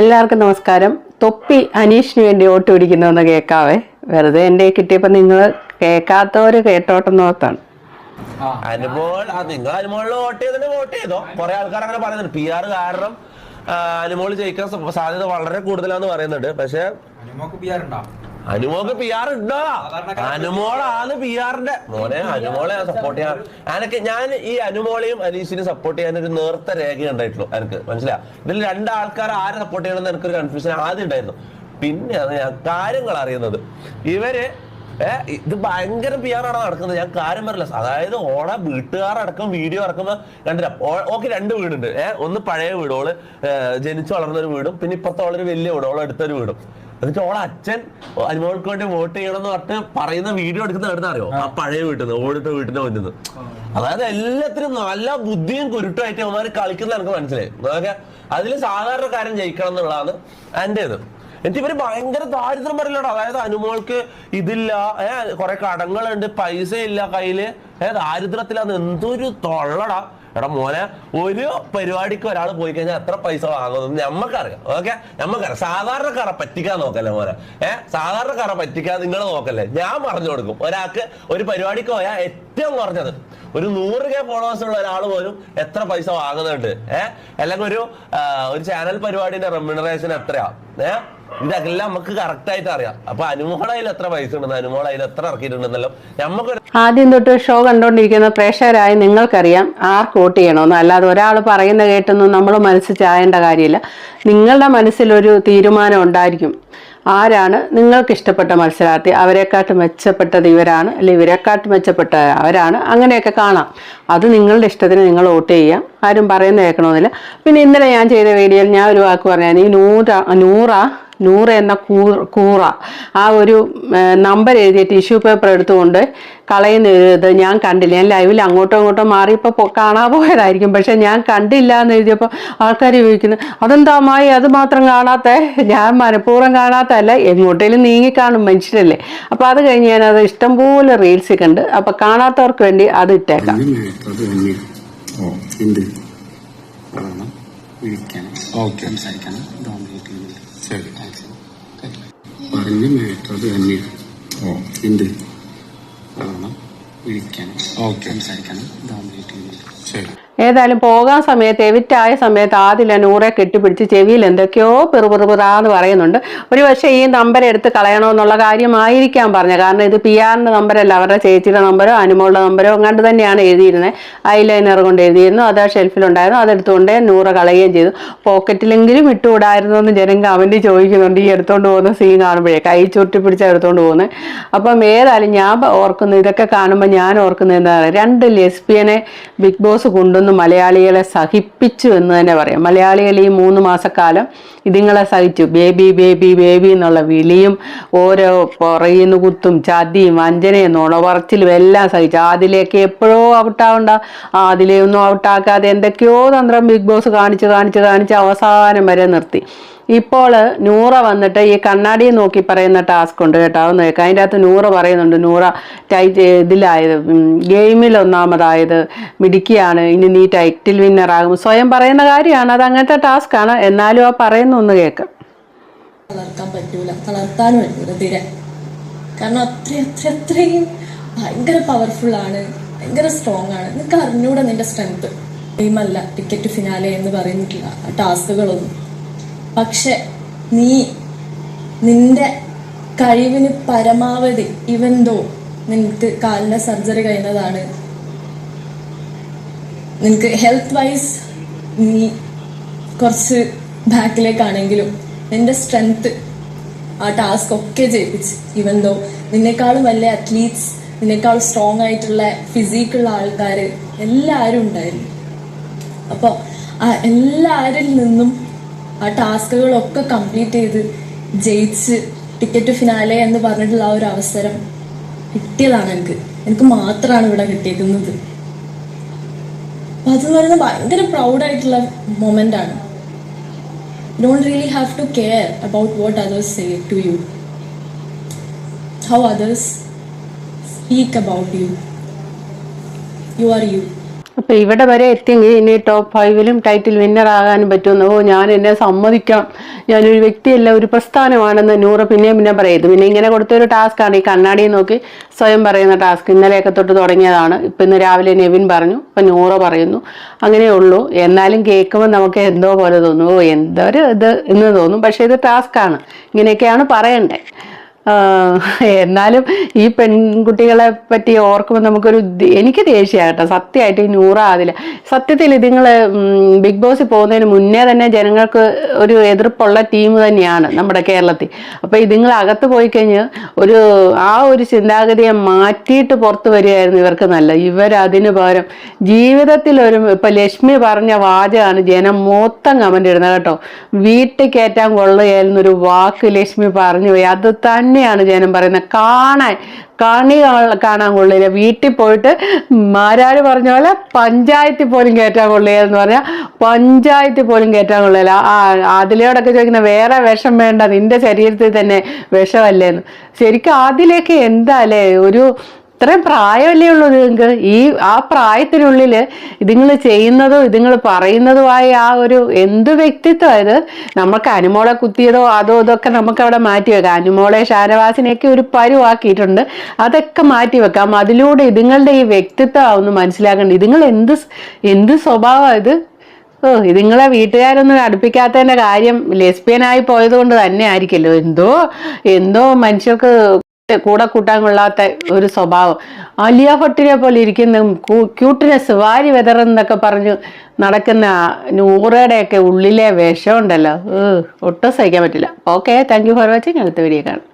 എല്ലാവർക്കും നമസ്കാരം. തൊപ്പി അനീഷിന് വേണ്ടി വോട്ട് പിടിക്കുന്നതെന്ന് കേൾക്കാവേ. വെറുതെ എന്റെ കിട്ടിയപ്പോൾ നിങ്ങൾ കേൾക്കാത്തവര് കേട്ടോട്ടെന്ന് ഓർത്താണ് അനുമോൾ ആ നിങ്ങൾ അനുമോളിൽ വോട്ട് ചെയ്തിട്ട് വോട്ട് ചെയ്തോ? കുറെ ആൾക്കാർ അങ്ങനെ പറയുന്നുണ്ട്. പി ആർ കാരണം അനുമോൾ ജയിക്കാൻ സാധ്യത വളരെ കൂടുതലാന്ന് പറയുന്നുണ്ട്. പക്ഷെ അനുമോക്ക് പി ആർ ഉണ്ടോ? അനുമോളാണ് പി ആറിന്റെ മോനെ അനുമോളെ സപ്പോർട്ട് ചെയ്യാൻ എനിക്ക് ഞാൻ ഈ അനുമോളെയും അനീഷിനെയും സപ്പോർട്ട് ചെയ്യാൻ ഒരു നേർത്ത രേഖ ഉണ്ടായിട്ടുള്ളൂ എനിക്ക് മനസ്സിലാ ഇതിൽ രണ്ടാൾക്കാർ ആരെ സപ്പോർട്ട് ചെയ്യണമെന്ന് എനിക്കൊരു കൺഫ്യൂഷൻ ആദ്യം ഉണ്ടായിരുന്നു. പിന്നെയാണ് ഞാൻ കാര്യങ്ങൾ അറിയുന്നത്. ഇവർ ഏർ ഇത് ഭയങ്കര പി ആർ ആണ് നടക്കുന്നത്? ഞാൻ കാര്യം പറയില്ല അതായത് ഓളെ വീട്ടുകാരടക്കം വീഡിയോ ഇറക്കുമ്പോ കണ്ടില്ല. ഓക്കെ രണ്ട് വീടുണ്ട്. ഏഹ് ഒന്ന് പഴയ വീട്. ഓൾ ജനിച്ചു വളർന്ന ഒരു വീടും പിന്നെ ഇപ്പുറത്തെ ഓളൊരു വലിയ വീട്. ഓളെ അടുത്തൊരു വീടും. എന്നിട്ട് ഓളെ അച്ഛൻ അനുമോൾക്ക് വേണ്ടി വോട്ട് ചെയ്യണം എന്ന് പറഞ്ഞിട്ട് പറയുന്ന വീഡിയോ എടുക്കുന്ന എവിടെ അറിയോ? ആ പഴയ വീട്ടിൽ നിന്ന് ഓടിട്ട മുന്നിൽ നിന്ന് അതായത് എല്ലാത്തിനും നല്ല ബുദ്ധിയും കുരുട്ടുമായിട്ട് അവന്മാർ കളിക്കുന്ന എനിക്ക് മനസ്സിലായി. അതൊക്കെ അതിൽ സാധാരണക്കാരൻ ജയിക്കണം എന്നുള്ളതാണ് എന്റെ ഇത് എന്നിട്ട് ഇവർ ഭയങ്കര ദാരിദ്ര്യം പറയില്ലടാ അതായത് അനുമോൾക്ക് ഇതില്ല ഏഹ് കുറെ കടങ്ങളുണ്ട് പൈസ ഇല്ല കയ്യിൽ. ഏഹ് ദാരിദ്ര്യത്തിലാന്ന് എന്തൊരു തൊള്ളടാ. എടാ മോനെ ഒരു പരിപാടിക്ക് ഒരാൾ പോയി കഴിഞ്ഞാൽ എത്ര പൈസ വാങ്ങുമെന്ന് ഞമ്മക്കറിയാം. ഓക്കെ ഞമ്മക്കറിയാം. സാധാരണക്കാരെ പറ്റിക്കാൻ നോക്കല്ലേ മോനെ? ഏഹ് സാധാരണക്കാരെ പറ്റിക്കാൻ നിങ്ങൾ നോക്കല്ലേ? ഞാൻ പറഞ്ഞു കൊടുക്കും. ഒരാൾക്ക് ഒരു പരിപാടിക്ക് പോയാൽ ഏറ്റവും കുറഞ്ഞത് ഒരു നൂറ് കെ ഫോളോവേഴ്സ് ഉള്ള ഒരാൾ പോലും എത്ര പൈസ വാങ്ങുന്നുണ്ട്. ഏഹ് അല്ലെങ്കിൽ ഒരു ഒരു ചാനൽ പരിപാടിന്റെ റെമ്യൂണറേഷൻ എത്രയാ? ഏഹ് ഇതെല്ലാം നമുക്ക് കറക്റ്റ് ആയിട്ട് അറിയാം. അപ്പൊ അനുമോള അതിൽ എത്ര പൈസ ഉണ്ടെന്ന് അനുമോള അതിൽ എത്ര ഇറക്കിയിട്ടുണ്ടെന്നല്ലോ നമുക്ക് ആദ്യം തൊട്ട് ഷോ കണ്ടുകൊണ്ടിരിക്കുന്ന പ്രേക്ഷകരായി നിങ്ങൾക്കറിയാം ആർക്ക് വോട്ട് ചെയ്യണമെന്ന്. അല്ലാതെ ഒരാൾ പറയുന്ന കേട്ടൊന്നും നമ്മൾ മനസ്സ് ചായേണ്ട കാര്യമില്ല. നിങ്ങളുടെ മനസ്സിലൊരു തീരുമാനം ഉണ്ടായിരിക്കും. ആരാണ് നിങ്ങൾക്ക് ഇഷ്ടപ്പെട്ട മത്സരാർത്ഥി? അവരെക്കാട്ട് മെച്ചപ്പെട്ടത് ഇവരാണ്. അല്ലെങ്കിൽ ഇവരെക്കാട്ട് മെച്ചപ്പെട്ട അവരാണ്. അങ്ങനെയൊക്കെ കാണാം. അത് നിങ്ങളുടെ ഇഷ്ടത്തിന് നിങ്ങൾ വോട്ട് ചെയ്യാം. ആരും പറയുന്ന കേൾക്കണമെന്നില്ല. പിന്നെ ഇന്നലെ ഞാൻ ചെയ്ത വീഡിയോയിൽ ഞാൻ ഒരു വാക്ക് പറഞ്ഞാൽ ഈ നൂറ നൂറ നൂറ് എന്ന കൂറ. ആ ഒരു നമ്പർ എഴുതിയ ടിഷ്യൂ പേപ്പർ എടുത്തുകൊണ്ട് കളയുന്ന ഇത് ഞാൻ കണ്ടില്ല. ഞാൻ ലൈവിൽ അങ്ങോട്ടോ മാറി മാറിയപ്പോൾ കാണാൻ പോയതായിരിക്കും. പക്ഷെ ഞാൻ കണ്ടില്ല എന്ന് എഴുതിയപ്പോൾ ആൾക്കാർ ചോദിക്കുന്നു അതെന്താമായി അത് മാത്രം കാണാത്ത? ഞാൻ മനഃപൂർവം കാണാത്തല്ല എങ്ങോട്ടേലും നീങ്ങി കാണും മനുഷ്യരല്ലേ അപ്പോൾ അത് കഴിഞ്ഞ് ഞാൻ അത് ഇഷ്ടംപോലെ റീൽസ് കണ്ട് അപ്പോൾ കാണാത്തവർക്ക് വേണ്ടി അത് ഇട്ടേക്കാം. ഓക്കെ സംസാരിക്കണം ഡോമിനേറ്റ് ചെയ്യുന്നത് ശരി പറഞ്ഞ മാറ്റർ അത് തന്നെ. ഓ. എന്ത്? വിളിക്കണം ഓക്കെ. സംസാരിക്കണം. ചെയ്യുന്നത് ശരി. ഏതായാലും പോകാൻ സമയത്ത് എവിറ്റായ സമയത്ത് ആദില നൂറെ കെട്ടിപ്പിടിച്ച് ചെവിയിൽ എന്തൊക്കെയോ പിറുപിറുപിറാന്ന് പറയുന്നുണ്ട്. ഒരു പക്ഷേ ഈ നമ്പർ എടുത്ത് കളയണമെന്നുള്ള കാര്യമായിരിക്കാം പറഞ്ഞത്. കാരണം ഇത് പി ആറിന്റെ നമ്പരല്ല അവരുടെ ചേച്ചിയുടെ നമ്പരോ അനുമോളുടെ നമ്പരോ അങ്ങാണ്ട് തന്നെയാണ് എഴുതിയിരുന്നത് ഐലൈനർ കൊണ്ട് എഴുതിയിരുന്നു അത് ഷെൽഫിലുണ്ടായിരുന്നു അതെടുത്തുകൊണ്ട് നൂറ് കളയുകയും ചെയ്തു. പോക്കറ്റിലെങ്കിലും ഇട്ടുകൂടായിരുന്നു എന്ന് ജനം കമന്റ് ചോദിക്കുന്നുണ്ട് ഈ എടുത്തുകൊണ്ട് പോകുന്ന സീൻ കാണുമ്പോഴേ കൈ ചുരുട്ടി പിടിച്ചാൽ എടുത്തുകൊണ്ട് പോകുന്നത് അപ്പം ഏതായാലും ഞാൻ ഓർക്കുന്നത് ഇതൊക്കെ കാണുമ്പോൾ ഞാൻ ഓർക്കുന്നത് എന്താണ് രണ്ട് ലെസ്ബിയനെ ബിഗ് ബോസ് കൊണ്ടുവന്ന് മലയാളികളെ സഹിപ്പിച്ചു എന്ന് തന്നെ പറയാം. മലയാളികൾ ഈ മൂന്ന് മാസക്കാലം ഇതിങ്ങളെ സഹിച്ചു. ബേബി ബേബി ബേബി എന്നുള്ള വിളിയും ഓരോ പുറയുന്ന കുത്തും ചതിയും വഞ്ചനയും നുണപറച്ചിലും എല്ലാം സഹിച്ചു. ആദിലേക്ക് എപ്പോഴോ ഔട്ടാവണ്ട. ആദിലേ ഒന്നും ഔട്ടാക്കാതെ എന്തൊക്കെയോ തന്ത്രം ബിഗ് ബോസ് കാണിച്ച് കാണിച്ച് കാണിച്ച് അവസാനം വരെ നിർത്തി. ഇപ്പോൾ നൂറ വന്നിട്ട് ഈ കണ്ണാടി നോക്കി പറയുന്ന ടാസ്ക് ഉണ്ട് കേട്ടോ. അതൊന്ന് കേൾക്കാം അതിന്റെ അകത്ത് നൂറ പറയുന്നുണ്ട്. നൂറ ടൈറ്റ് ഇതിലായത്. ഗെയിമിൽ ഒന്നാമതായത് മിടുക്കിയാണ്. ഇനി നീ ടൈറ്റിൽ വിന്നറാകും സ്വയം പറയുന്ന കാര്യമാണ്. അത് അങ്ങനത്തെ ടാസ്ക് ആണ്. എന്നാലും ആ പറയുന്ന ഒന്ന് കേൾക്കാം തളർത്താൻ പറ്റൂല. തളർത്താനും പറ്റൂല. തീരെ. കാരണം അത്ര അത്ര അത്രയും ഭയങ്കര പവർഫുൾ ആണ്. ഭയങ്കര സ്ട്രോങ് ആണ്. നിനക്ക് അറിഞ്ഞൂടെ നിന്റെ സ്ട്രെങ്ത് ഗെയിമല്ല ടിക്കറ്റ് ഫിനാലെ എന്ന് പറയുന്നിട്ടില്ല. ആ ടാസ്കുകളൊന്നും പക്ഷെ നീ നിന്റെ കഴിവിന് പരമാവധി ഇവൻ ദോ നിനക്ക് കാലിന്റെ സർജറി കഴിഞ്ഞതാണ്. നിനക്ക് ഹെൽത്ത് വൈസ് നീ കുറച്ച് ബാക്കിലേക്കാണെങ്കിലും നിന്റെ സ്ട്രെങ്ത് ആ ടാസ്ക് ഒക്കെ ജയിപ്പിച്ച് ഇവൻ ദോ നിന്നെക്കാളും വലിയ അത്ലീറ്റ്സ് നിന്നെക്കാൾ സ്ട്രോങ് ആയിട്ടുള്ള ഫിസിക്കുള്ള ആൾക്കാർ എല്ലാവരും ഉണ്ടായിരുന്നു. അപ്പോൾ ആ എല്ലാവരിൽ നിന്നും ആ ടാസ്കുകളൊക്കെ കംപ്ലീറ്റ് ചെയ്ത് ജയിച്ച് ടിക്കറ്റ് ഫിനാലെ എന്ന് പറഞ്ഞിട്ടുള്ള ആ ഒരു അവസരം കിട്ടിയതാണ് എനിക്ക്. എനിക്ക് മാത്രമാണ് ഇവിടെ കിട്ടിയിരിക്കുന്നത് അപ്പൊ അത് പറയുന്നത് ഭയങ്കര പ്രൗഡായിട്ടുള്ള മൊമെന്റ് ആണ്. Don't really have to care about what others say to you how others speak about you you are you അപ്പൊ ഇവിടെ വരെ എത്തിയെങ്കിൽ ഇനി ടോപ്പ് ഫൈവിലും ടൈറ്റിൽ വിന്നർ ആകാനും പറ്റുമെന്ന്. ഓ ഞാൻ എന്നെ സമ്മതിക്കാം. ഞാനൊരു വ്യക്തിയല്ല ഒരു പ്രസ്ഥാനമാണെന്ന് നൂറ് പിന്നെയും പിന്നെ പറയുന്നു പിന്നെ ഇങ്ങനെ കൊടുത്തൊരു ടാസ്ക്കാണ് ഈ കണ്ണാടിയെ നോക്കി സ്വയം പറയുന്ന ടാസ്ക് ഇന്നലെയൊക്കെ തൊട്ട് തുടങ്ങിയതാണ്. ഇപ്പം ഇന്ന് രാവിലെ നെവിൻ പറഞ്ഞു. ഇപ്പം നൂറ് പറയുന്നു. അങ്ങനെയേ ഉള്ളൂ. എന്നാലും കേൾക്കുമ്പോൾ നമുക്ക് എന്തോ പോലെ തോന്നും. ഓ എന്തൊരു ഇത് എന്ന് തോന്നും. പക്ഷേ ഇത് ടാസ്ക്കാണ് ഇങ്ങനെയൊക്കെയാണ് പറയണ്ടേ. എന്നാലും ഈ പെൺകുട്ടികളെ പറ്റി ഓർക്കുമ്പോൾ നമുക്കൊരു എനിക്ക് ദേഷ്യമാകട്ടെ സത്യമായിട്ട് ഈ നൂറ അതില്ല സത്യത്തിൽ ഇതുങ്ങൾ ബിഗ് ബോസിൽ പോകുന്നതിന് മുന്നേ തന്നെ ജനങ്ങൾക്ക് ഒരു എതിർപ്പുള്ള ടീം തന്നെയാണ് നമ്മുടെ കേരളത്തിൽ. അപ്പോൾ ഇതുങ്ങൾ അകത്ത് പോയി കഴിഞ്ഞ് ഒരു ആ ഒരു ചിന്താഗതിയെ മാറ്റിയിട്ട് പുറത്ത് വരികയായിരുന്നു ഇവർക്ക് നല്ല ഇവരതിന് പകരം ജീവിതത്തിൽ ഒരു ഇപ്പം ലക്ഷ്മി പറഞ്ഞ വാചകമാണ് ജനം മൊത്തം കമന്റ് ഇടുന്നത് കേട്ടോ. വീട്ടിൽ കയറ്റാൻ കൊള്ളുകയായിരുന്നൊരു വാക്ക് ലക്ഷ്മി പറഞ്ഞു പോയി. അത് തന്നെയാണ് ജനം പറയുന്നത്. കാണാൻ കണി കാണാൻ കൊള്ളില്ല. വീട്ടിൽ പോയിട്ട് മാരാര് പറഞ്ഞ പോലെ പഞ്ചായത്തിൽ പോലും കയറ്റാൻ കൊള്ളില്ലെന്ന് പറഞ്ഞാൽ പഞ്ചായത്തിൽ പോലും കയറ്റാൻ കൊള്ളില്ല. ആ അതിലോടൊക്കെ ചോദിക്കുന്ന വേറെ വിഷം വേണ്ട നിന്റെ ശരീരത്തിൽ തന്നെ വിഷമല്ലേന്ന് ശരിക്കും അതിലേക്ക് എന്താ അല്ലേ? ഒരു ഇത്രയും പ്രായമല്ലേ ഉള്ളൂ നിങ്ങൾക്ക്? ഈ ആ പ്രായത്തിനുള്ളിൽ ഇതുങ്ങൾ ചെയ്യുന്നതും ഇതുങ്ങൾ പറയുന്നതുമായ ആ ഒരു എന്ത് വ്യക്തിത്വം? ഇത് നമുക്ക് അനുമോളെ കുത്തിയതോ അതോ ഇതൊക്കെ നമുക്ക് അവിടെ മാറ്റി വെക്കാം. അനുമോളെ ഷാനവാസിനെയൊക്കെ ഒരു പരുവാക്കിയിട്ടുണ്ട്. അതൊക്കെ മാറ്റി വെക്കാം. അതിലൂടെ ഇതുങ്ങളുടെ ഈ വ്യക്തിത്വം ഒന്ന് മനസ്സിലാക്കേണ്ടത് ഇതുങ്ങൾ എന്ത് എന്ത് സ്വഭാവമാണ് ഇത്? ഓ ഇതുങ്ങളെ വീട്ടുകാരൊന്നും അടുപ്പിക്കാത്തതിന്റെ കാര്യം ലെസ്ബിയനായി പോയത് കൊണ്ട് തന്നെ ആയിരിക്കല്ലോ. എന്തോ എന്തോ മനുഷ്യർക്ക് കൂടെ കൂട്ടാൻ കൊള്ളാത്ത ഒരു സ്വഭാവം. അലിയ ഭട്ടിനെ പോലെ ഇരിക്കുന്ന ക്യൂട്ട്നെസ് വാരി വെതറെന്നൊക്കെ പറഞ്ഞു നടക്കുന്ന നൂറയുടെയൊക്കെ ഉള്ളിലെ വിഷമുണ്ടല്ലോ. ഏഹ് ഒട്ടും സഹിക്കാൻ പറ്റില്ല. Okay thank you for watching അടുത്ത വീഡിയോ കാണാം.